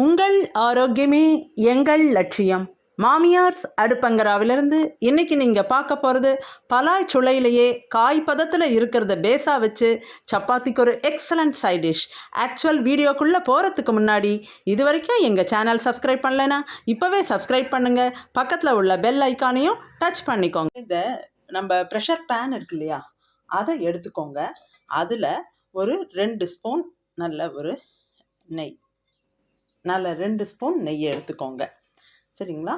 உங்கள் ஆரோக்கியமே எங்கள் லட்சியம். மாமியார்ஸ் அடுப்பங்கராவிலிருந்து இன்றைக்கி நீங்கள் பார்க்க போகிறது பலாய் சுளையிலேயே காய் பதத்தில் இருக்கிறத பேஸாக வச்சு சப்பாத்திக்கு ஒரு எக்ஸலண்ட் சைட் டிஷ் ஆக்சுவல் வீடியோக்குள்ளே போகிறதுக்கு முன்னாடி இது வரைக்கும் எங்கள் சேனல் சப்ஸ்கிரைப் பண்ணலைன்னா இப்போவே சப்ஸ்கிரைப் பண்ணுங்கள் பக்கத்தில் உள்ள பெல் ஐக்கானையும் டச் பண்ணிக்கோங்க. இந்த நம்ம ப்ரெஷர் பேன் இருக்கு இல்லையா? அதை எடுத்துக்கோங்க. அதில் ஒரு ரெண்டு ஸ்பூன் நல்ல ஒரு நெய். நல்ல ரெண்டு ஸ்பூன் நெய் எடுத்துக்கோங்க. சரிங்களா?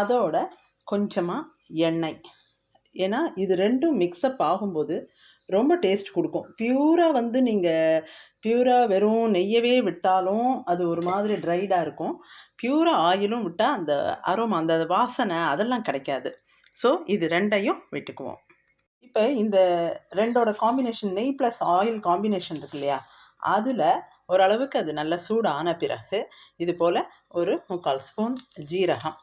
அதோட கொஞ்சமாக எண்ணெய். ஏன்னா இது ரெண்டும் மிக்ஸ்அப் ஆகும்போது ரொம்ப டேஸ்ட் கொடுக்கும். பியூராக வந்து நீங்கள் பியூராக வெறும் நெய்யவே விட்டாலும் அது ஒரு மாதிரி ட்ரைடாக இருக்கும். பியூராக ஆயிலும் விட்டால் அந்த அரோமா அந்த வாசனை அதெல்லாம் கிடைக்காது. ஸோ இது ரெண்டையும் விட்டுக்குவோம். இப்போ இந்த ரெண்டோட காம்பினேஷன் நெய் ப்ளஸ் ஆயில் காம்பினேஷன் இருக்கு இல்லையா? அதில் ஓரளவுக்கு அது நல்லா சூடான பிறகு இது போல் ஒரு முக்கால் ஸ்பூன் ஜீரகம்.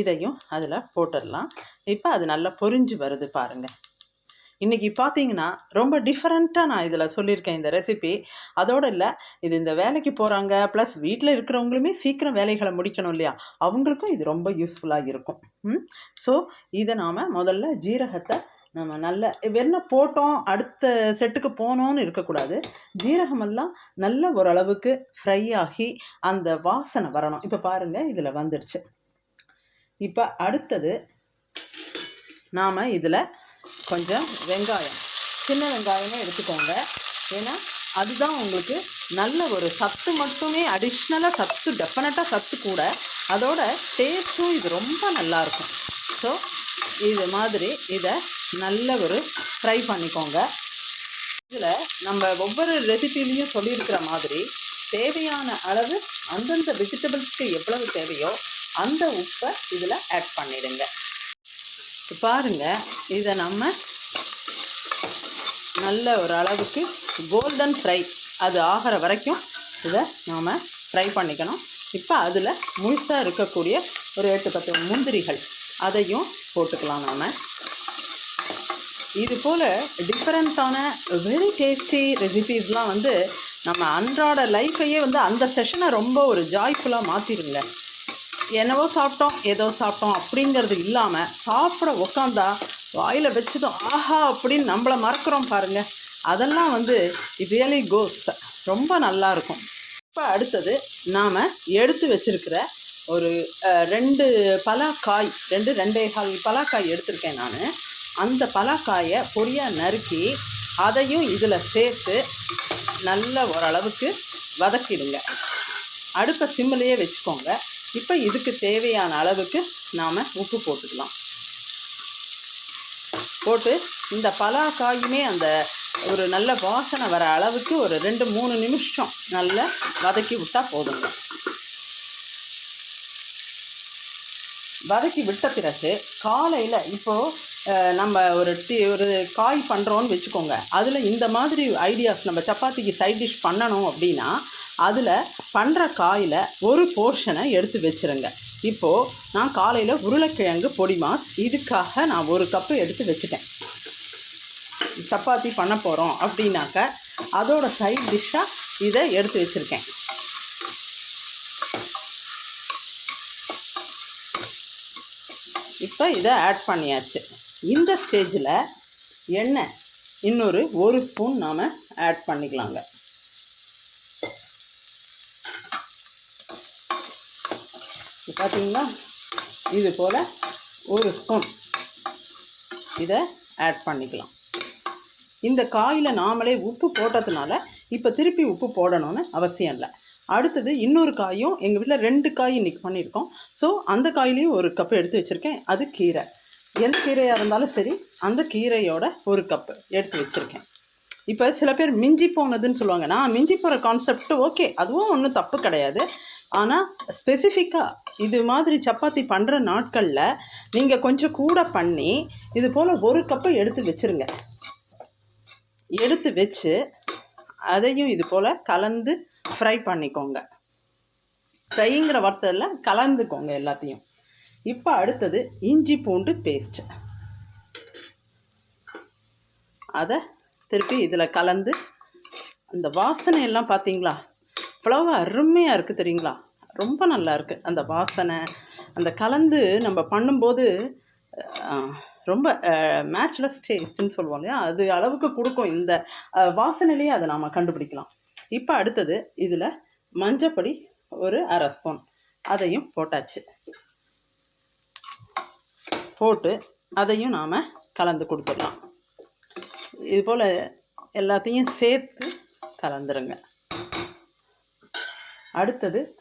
இதையும் அதில் போட்டுடலாம். இப்போ அது நல்லா பொரிஞ்சு வருது பாருங்கள் இன்றைக்கி பார்த்தீங்கன்னா ரொம்ப டிஃப்ரெண்ட்டாக நான் இதில் சொல்லியிருக்கேன் இந்த ரெசிபி அதோடு இல்லை இது இந்த வேலைக்கு போகிறாங்க ப்ளஸ் வீட்டில் இருக்கிறவங்களுமே சீக்கிரம் வேலைகளை முடிக்கணும் இல்லையா? அவங்களுக்கும் இது ரொம்ப யூஸ்ஃபுல்லாக இருக்கும். ஸோ இதை நாம் முதல்ல ஜீரகத்தை நம்ம நல்ல வெண்ணெய் போட்டோம் அடுத்த செட்டுக்கு போனோன்னு இருக்கக்கூடாது. ஜீரகமெல்லாம் நல்ல ஓரளவுக்கு ஃப்ரை ஆகி அந்த வாசனை வரணும். இப்போ பாருங்கள் இதில் வந்துடுச்சு இப்போ அடுத்தது நாம் இதில் கொஞ்சம் வெங்காயம் சின்ன வெங்காயமே எடுத்துக்கோங்க. ஏன்னா அதுதான் உங்களுக்கு நல்ல ஒரு சத்து மட்டுமே அடிஷ்னலாக சத்து டெஃபினட்டாக சத்து கூட அதோட டேஸ்ட்டும் இது ரொம்ப நல்லாயிருக்கும் ஸோ இது மாதிரி இதை நல்ல ஒரு ஃப்ரை பண்ணிக்கோங்க. இதில் நம்ம ஒவ்வொரு ரெசிபிலையும் சொல்லியிருக்கிற மாதிரி தேவையான அளவு அந்தந்த வெஜிடபிள்ஸ்க்கு எவ்வளவு தேவையோ அந்த உப்பை இதில் ஆட் பண்ணிடுங்க. பாருங்கள் இதை நம்ம நல்ல ஒரு அளவுக்கு கோல்டன் ஃப்ரை அது ஆகிற வரைக்கும் இதை நாம் ஃப்ரை பண்ணிக்கணும். இப்போ அதில் முழுசாக இருக்கக்கூடிய ஒரு எட்டு பத்து முந்திரிகள் அதையும் போட்டுக்கலாம் நாம். இது போல் டிஃப்ரெண்ட்டான வெரி டேஸ்டி ரெசிபீஸ்லாம் வந்து நம்ம அன்றாட லைஃப்பையே வந்து அந்த செஷனை ரொம்ப ஒரு ஜாய்ஃபுல்லாக மாற்றிடுங்க என்னவோ சாப்பிட்டோம் ஏதோ சாப்பிட்டோம் அப்படிங்கிறது இல்லாமல் சாப்பிட உக்காந்தா வாயில் வச்சதும் ஆஹா அப்படின்னு நம்மளை மறக்கிறோம் பாருங்கள் அதெல்லாம் வந்து ரியலி கோஸ் ரொம்ப நல்லாயிருக்கும் இப்போ அடுத்தது நாம் எடுத்து வச்சுருக்கிற ஒரு ரெண்டு பலாக்காய் ரெண்டு ரெண்டே கால் பலாக்காய் எடுத்திருக்கேன் நான். அந்த பலாக்காயை பொடியாக நறுக்கி அதையும் இதில் சேர்த்து நல்ல ஓரளவுக்கு வதக்கிடுங்க. அடுப்பை சிம்மிலேயே வச்சுக்கோங்க. இப்போ இதுக்கு தேவையான அளவுக்கு நாம் உப்பு போட்டுக்கலாம். போட்டு இந்த பலாக்காயுமே அந்த ஒரு நல்ல வாசனை வர அளவுக்கு ஒரு ரெண்டு மூணு நிமிஷம் நல்லா வதக்கி விட்டால் போதுங்க. வதக்கி விட்ட பிறகு காலையில் இப்போது நம்ம ஒரு டீ ஒரு காய் பண்ணுறோன்னு வச்சுக்கோங்க. அதில் இந்த மாதிரி ஐடியாஸ் நம்ம சப்பாத்திக்கு சைட் டிஷ் பண்ணணும் அப்படின்னா அதில் பண்ணுற காயில் ஒரு போர்ஷனை எடுத்து வச்சுருங்க. இப்போது நான் காலையில் உருளைக்கிழங்கு பொடி மாஸ் இதுக்காக நான் ஒரு கப்பு எடுத்து வச்சுட்டேன். சப்பாத்தி பண்ண போகிறோம் அப்படின்னாக்க அதோட சைட் டிஷ்ஷாக இதை எடுத்து வச்சுருக்கேன். இப்போ இதை ஆட் பண்ணியாச்சு. இந்த ஸ்டேஜில் எண்ணெய் இன்னொரு ஒரு ஸ்பூன் நாம் ஆட் பண்ணிக்கலாங்க. பார்த்தீங்களா இது போல் ஒரு ஸ்பூன் இதை ஆட் பண்ணிக்கலாம். இந்த காயில் நாமளே உப்பு போட்டதுனால இப்போ திருப்பி உப்பு போடணும்னு அவசியம் இல்லை. அடுத்தது இன்னொரு காயும் எங்கள் வீட்டில் ரெண்டு காய் இன்றைக்கி பண்ணியிருக்கோம். ஸோ அந்த காயிலையும் ஒரு கப்பு எடுத்து வச்சுருக்கேன். அது கீரை. எந்த கீரையாக இருந்தாலும் சரி அந்த கீரையோட ஒரு கப்பு எடுத்து வச்சுருக்கேன். இப்போ சில பேர் மிஞ்சி போனதுன்னு சொல்லுவாங்க. நான் மிஞ்சி போகிற கான்செப்ட் ஓகே அதுவும் ஒன்றும் தப்பு கிடையாது. ஆனால் ஸ்பெசிஃபிக்காக இது மாதிரி சப்பாத்தி பண்ணுற நாட்களில் நீங்கள் கொஞ்சம் கூட பண்ணி இது போல் ஒரு கப்பை எடுத்து வச்சுருங்க. எடுத்து வச்சு அதையும் இது போல் கலந்து ஃப்ரை பண்ணிக்கோங்க. ஃப்ரைங்கிற வார்த்தையில் கலந்துக்கோங்க எல்லாத்தையும். இப்போ அடுத்தது இஞ்சி பூண்டு பேஸ்ட்டு அதை திருப்பி இதில் கலந்து அந்த வாசனை எல்லாம் பார்த்தீங்களா இவ்வளவு அருமையாக இருக்குது தெரியுங்களா? ரொம்ப நல்லா இருக்குது அந்த வாசனை அந்த கலந்து நம்ம பண்ணும்போது ரொம்ப மேட்ச்லெஸ் டேஸ்ட்டுன்னு சொல்லுவோம் இல்லையா? அது அளவுக்கு கொடுக்கும். இந்த வாசனையிலேயே அதை நாம் கண்டுபிடிக்கலாம். இப்போ அடுத்தது இதில் மஞ்சப்பொடி ஒரு அரை ஸ்பூன். அதையும் போட்டாச்சு. போட்டு அதையும் நாம் கலந்து கொடுத்துடலாம். இது போல் எல்லாத்தையும் சேர்த்து கலந்துருங்க. அடுத்தது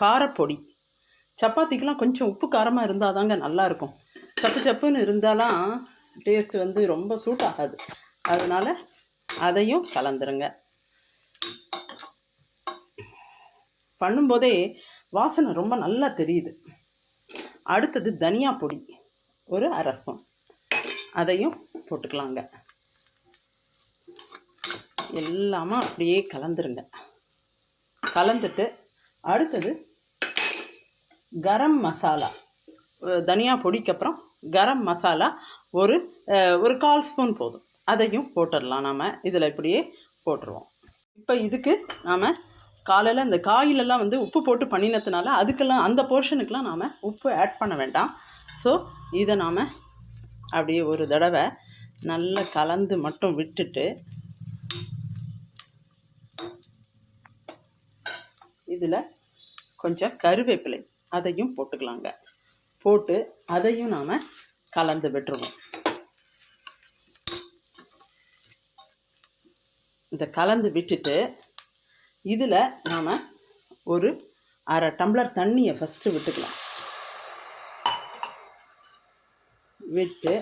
காரப்பொடி. சப்பாத்திக்கெலாம் கொஞ்சம் உப்பு காரமாக இருந்தால் தாங்க நல்லாயிருக்கும் சப்பு சப்புன்னு இருந்தாலாம் டேஸ்ட் வந்து ரொம்ப சூட் ஆகாது. அதனால் அதையும் கலந்துருங்க. பண்ணும்போதே வாசனை ரொம்ப நல்லா தெரியுது. அடுத்தது தனியா பொடி ஒரு அரசம் அதையும் போட்டுக்கலாங்க. எல்லாமே அப்படியே கலந்துருங்க. கலந்துட்டு அடுத்தது கரம் மசாலா தனியா பொடிக்கு அப்புறம் கரம் மசாலா ஒரு ஒரு கால் ஸ்பூன் போதும். அதையும் போட்டுடலாம் நாம். இதில் இப்படியே போட்டுருவோம். இப்போ இதுக்கு நாம் காலையில் இந்த காயிலெல்லாம் வந்து உப்பு போட்டு பண்ணினதுனால அதுக்கெல்லாம் அந்த போர்ஷனுக்கெலாம் நாம் உப்பு ஆட் பண்ண வேண்டாம். ஸோ இதை நாம் அப்படியே ஒரு தடவை நல்லா கலந்து மட்டும் விட்டுட்டு இதில் கொஞ்சம் கருவேப்பிலை அதையும் போட்டுக்கலாங்க. போட்டு அதையும் நாம் கலந்து விட்டுருவோம். இந்த கலந்து விட்டுட்டு இதில் நாம் ஒரு அரை டம்ளர் தண்ணியை ஃபஸ்ட்டு விட்டுக்கலாம். விட்டு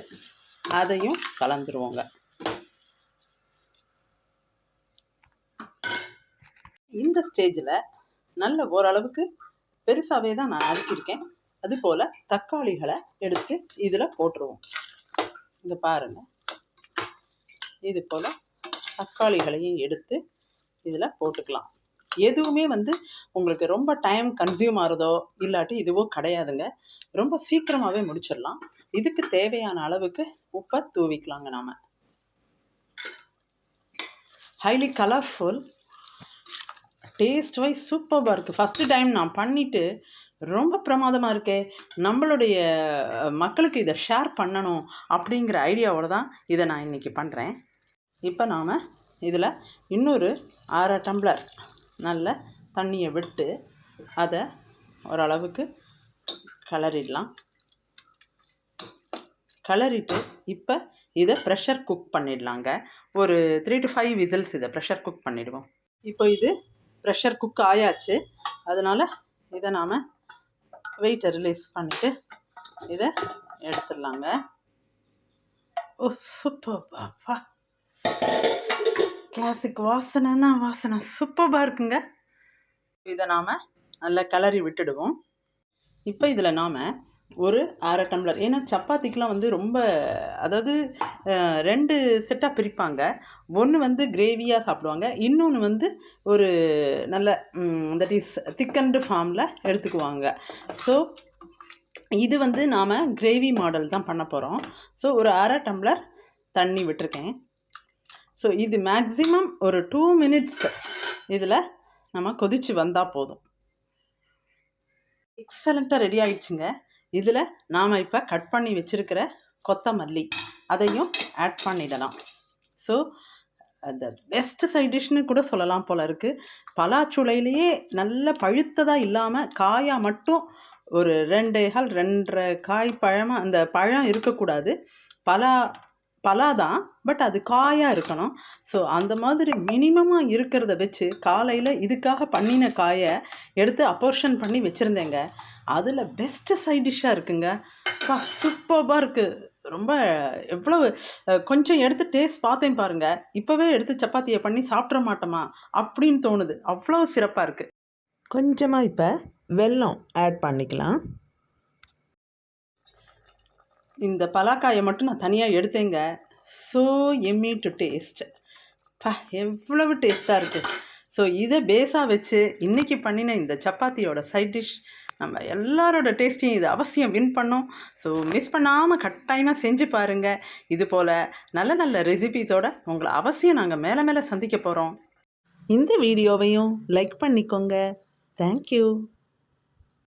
அதையும் கலந்துருவோங்க. இந்த ஸ்டேஜில் நல்ல ஓரளவுக்கு பெருசாகவே தான் நான் நறுக்கியிருக்கேன் அதுபோல் தக்காளிகளை எடுத்து இதில் போட்டுருவோம். இங்கே பாருங்கள் இது போல் தக்காளிகளையும் எடுத்து இதில் போட்டுக்கலாம். எதுவுமே வந்து உங்களுக்கு ரொம்ப டைம் கன்சியூம் ஆகிறதோ இல்லாட்டி இதுவோ கிடையாதுங்க. ரொம்ப சீக்கிரமாகவே முடிச்சிடலாம். இதுக்கு தேவையான அளவுக்கு உப்பை தூவிக்கலாங்க நாம். ஹைலி கலர்ஃபுல் டேஸ்ட் வைஸ் சூப்பராக இருக்குது ஃபஸ்ட்டு டைம் நான் பண்ணிவிட்டு ரொம்ப பிரமாதமாக இருக்கே. நம்மளுடைய மக்களுக்கு இதை ஷேர் பண்ணணும் அப்படிங்கிற ஐடியாவோட தான் இதை நான் இன்றைக்கி பண்ணுறேன் இப்போ நாம் இதில் இன்னொரு அரை டம்ளர் நல்ல தண்ணியை விட்டு அதை ஓரளவுக்கு கலரிடலாம் கலரிட்டு இப்போ இதை ப்ரெஷர் குக் பண்ணிடலாங்க. ஒரு த்ரீ டு ஃபைவ் விசில்ஸ் இதை ப்ரெஷர் குக் பண்ணிவிடுவோம் இப்போ இது ப்ரெஷர் குக் ஆயாச்சு. அதனால் இதை நாம் வெயிட்டை ரிலீஸ் பண்ணிவிட்டு இதை எடுத்துடலாங்க. ஓ சூப்பர் பாப்பா. கிளாசிக் வாசனைன்னா வாசனை. சூப்பராக இருக்குங்க. இதை நாம் நல்லா கிளறி விட்டுடுவோம். இப்போ இதில் நாம் ஒரு அரை டம்ளர். ஏன்னா சப்பாத்திக்கெலாம் வந்து ரொம்ப அதாவது ரெண்டு செட்டாக பிரிப்பாங்க. ஒன்று வந்து கிரேவியாக சாப்பிடுவாங்க. இன்னொன்று வந்து ஒரு நல்ல தட் இஸ் திக்கண்டு ஃபார்மில் எடுத்துக்குவாங்க. ஸோ இது வந்து நாம் கிரேவி மாடல் தான் பண்ண போகிறோம் ஸோ ஒரு அரை டம்ளர் தண்ணி விட்டிருக்கேன். ஸோ இது மேக்ஸிமம் ஒரு டூ மினிட்ஸ் இதில் நம்ம கொதித்து வந்தால் போதும். எக்ஸலண்ட்டாக ரெடி ஆயிடுச்சுங்க. இதில் நாம் இப்போ கட் பண்ணி வச்சுருக்கிற கொத்தமல்லி அதையும் ஆட் பண்ணிடலாம். ஸோ அந்த பெஸ்ட் சைடிஷ்னு கூட சொல்லலாம் போல் இருக்குது பலாச்சுளையிலேயே நல்ல பழுத்ததாக இல்லாமல் காயாக மட்டும் ஒரு ரெண்டு கால் ரெண்டரை காய் பழமாக அந்த பழம் இருக்கக்கூடாது. பலா பலா தான் பட் அது காயாக இருக்கணும். ஸோ அந்த மாதிரி மினிமமாக இருக்கிறத வச்சு காலையில் இதுக்காக பண்ணின காயை எடுத்து அப்போர்ஷன் பண்ணி வச்சுருந்தேங்க. அதில் பெஸ்ட்டு சைட் டிஷ்ஷாக இருக்குங்க. பா சூப்பராக இருக்குது ரொம்ப எவ்வளவு கொஞ்சம் எடுத்து டேஸ்ட் பார்த்தேன் பாருங்கள் இப்போவே எடுத்து சப்பாத்தியை பண்ணி சாப்பிட்ற மாட்டோமா? அப்படின்னு தோணுது. அவ்வளோ சிறப்பாக இருக்குது கொஞ்சமாக இப்போ வெல்லம் ஆட் பண்ணிக்கலாம். இந்த பலாக்காயை மட்டும் நான் தனியாக எடுத்தேங்க. ஸோ எம்மி டு டேஸ்ட் பா எவ்வளவு டேஸ்ட்டாக இருக்குது ஸோ இதை பேஸாக வச்சு இன்றைக்கி பண்ணின இந்த சப்பாத்தியோட சைட் டிஷ் நம்ம எல்லாரோட டேஸ்ட்டையும் இது அவசியம் வின் பண்ணோம். ஸோ மிஸ் பண்ணாமல் கட்டாயமாக செஞ்சு பாருங்கள் இது போல் நல்ல நல்ல ரெசிபீஸோட உங்களை அவசியம் நாங்கள் மேலே மேலே சந்திக்க போகிறோம் இந்த வீடியோவையும் லைக் பண்ணிக்கோங்க. தேங்க்யூ